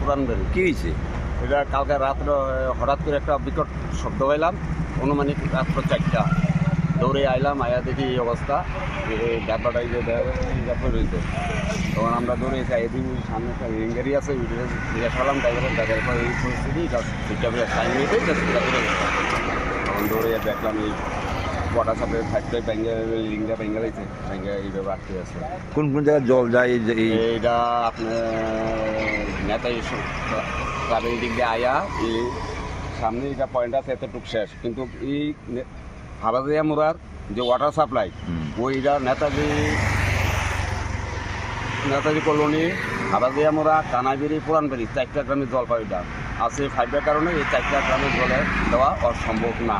পুরানবাড়ি কি হয়েছে এটা কালকে রাত্রে হঠাৎ করে একটা বিকট শব্দ পাইলাম, অনুমানিক রাত্র চারটা। দৌড়ে আইলাম, আয়া দেখি এই অবস্থা। ডাব্বাটা যে ব্যাপার রয়েছে তখন আমরা দৌড়ে এসে এদিন সামনে একটা রিঙ্গারি আছে জিজ্ঞাসা করলাম ড্রাইভারের পর এই পরিস্থিতি ঠিকঠাক করে টাইম নিতে তখন দৌড়ে দেখলাম এই ওয়াটার সাপ্লাই ফাইভটা ব্যাঙ্গে লিঙ্গা ব্যাঙ্গে রয়েছে ব্যাঙ্গে এইভাবে আটকে আছে। কোন কোন জায়গায় জল যায় এই যে এইটা আপনার নেতাই ক্লাবের দিক দিয়ে আয়া এই সামনে এটা পয়েন্ট আছে এতটুক শেষ। কিন্তু এই হাবাদিয়া মোড়ার যে ওয়াটার সাপ্লাই। ওইটা নেতাজি নেতাজি কলোনি হাবাদিয়া মোড়া কানাবিরি পুরানবাড়ি চারটা গ্রামের জল পাইটা আছে ফাইভের কারণে এই চারটা গ্রামের জলে দেওয়া অসম্ভব না।